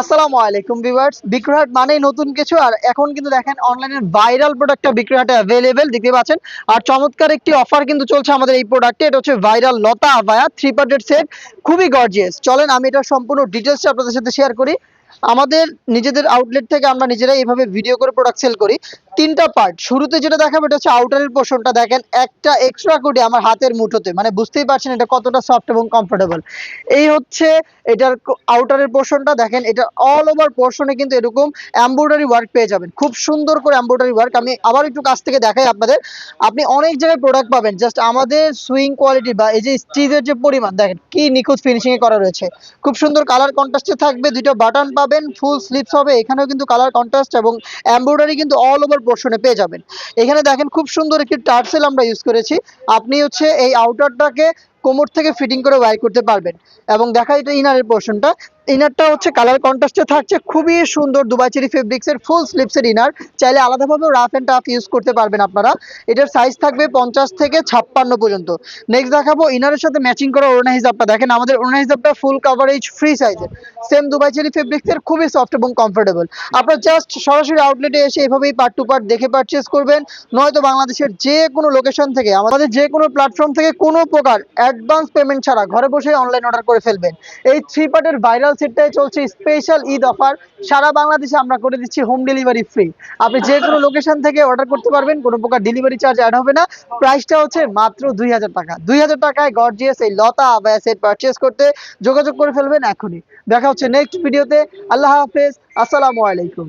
আসসালামু আলাইকুম ভিউয়ার্স। বিক্রয়হাট মানেই নতুন কিছু, আর এখন কিন্তু দেখেন অনলাইনে ভাইরাল প্রোডাক্টটা বিক্রয়হাটে অ্যাভেলেবেল দেখতে পাচ্ছেন। আর চমৎকার একটি অফার কিন্তু চলছে আমাদের এই প্রোডাক্টে এটা হচ্ছে ভাইরাল লতা আবায়া থ্রি পার্টের সেট খুবই গর্জিয়াস চলেন, আমি এটা সম্পূর্ণ ডিটেলসটা আপনাদের সাথে শেয়ার করি। আমাদের নিজেদের আউটলেট থেকে আমরা নিজেরাই এইভাবে ভিডিও করে প্রোডাক্ট সেল করি। তিনটা পার্ট শুরুতে যেটা দেখাবো, এটা হচ্ছে আউটারের পোর্শনটা দেখেন, একটা এক্সট্রা কোডে আমার হাতের মুঠোতে। মানে বুঝতেই পারছেন এটা কতটা সফট এবং কমফোর্টেবল এই হচ্ছে এটার আউটারের পোর্শনটা দেখেন, এটা অল ওভার পোর্শনে কিন্তু এরকম এমব্রয়ডারি ওয়ার্ক পেয়ে যাবেন। খুব সুন্দর করে এমব্রয়ডারি ওয়ার্ক আমি আবার একটু কাছ থেকে দেখাই আপনাদের। আপনি অনেক জায়গায় প্রোডাক্ট পাবেন। জাস্ট আমাদের সুইং কোয়ালিটি বা এই যে স্টিজের যে পরিমাণ, দেখেন, কি নিখুঁত ফিনিশিং এ করা রয়েছে। খুব সুন্দর কালার কন্ট্রাস্টে থাকবে, দুইটা বাটন পাবেন। ফুল স্লিপস হবে। এখানেও কিন্তু কালার কন্ট্রাস্ট এবং এমব্রয়ডারি কিন্তু অল ওভার পোর্শনে পেয়ে যাবেন। এখানে দেখেন খুব সুন্দর একটি টার্সেল আমরা ইউজ করেছি। আপনি হচ্ছে এই আউটারটাকে কোমর থেকে ফিটিং করে ওয়াই করতে পারবেন। এবং দেখা এটা ইনারের পোর্শনটা ইনারটা হচ্ছে কালার কন্ট্রাস্টে থাকছে। খুবই সুন্দর দুবাই চেরি ফেব্রিক্সের ফুল স্লিপসের ইনার চাইলে আলাদাভাবে রাফ অ্যান্ড টাফ ইউজ করতে পারবেন আপনারা। এটার সাইজ থাকবে পঞ্চাশ থেকে ছাপ্পান্ন পর্যন্ত। নেক্সট দেখাবো ইনারের সাথে ম্যাচিং করা ওড়না হিসাবটা দেখেন আমাদের ওড়না হিসাবটা ফুল কাভারেজ ফ্রি সাইজের সেম দুবাই চেরি ফেব্রিক্সের খুবই সফট এবং কমফোর্টেবল আপনার জাস্ট সরাসরি আউটলেটে এসে এভাবেই পার্ট টু পার্ট দেখে পারচেস করবেন। নয়তো বাংলাদেশের যে কোনো লোকেশন থেকে, আমাদের যে কোনো প্ল্যাটফর্ম থেকে কোনো প্রকার অ্যাডভান্স পেমেন্ট ছাড়া ঘরে বসে অনলাইন অর্ডার করে ফেলবেন। এই থ্রি পার্টের ভাইরাল সেটটাই চলছে স্পেশাল ঈদ অফার সারা বাংলাদেশে আমরা করে দিচ্ছি হোম ডেলিভারি ফ্রি আপনি যে কোনো লোকেশন থেকে অর্ডার করতে পারবেন, কোনো প্রকার ডেলিভারি চার্জ অ্যাড হবে না। প্রাইসটা হচ্ছে মাত্র দুই হাজার টাকা। দুই হাজার টাকায় গর্জিয়াস এই লতা আবায়া সেট পারচেস করতে যোগাযোগ করে ফেলবেন এখনই। দেখা হচ্ছে নেক্সট ভিডিওতে আল্লাহ হাফেজ। আসসালামু আলাইকুম।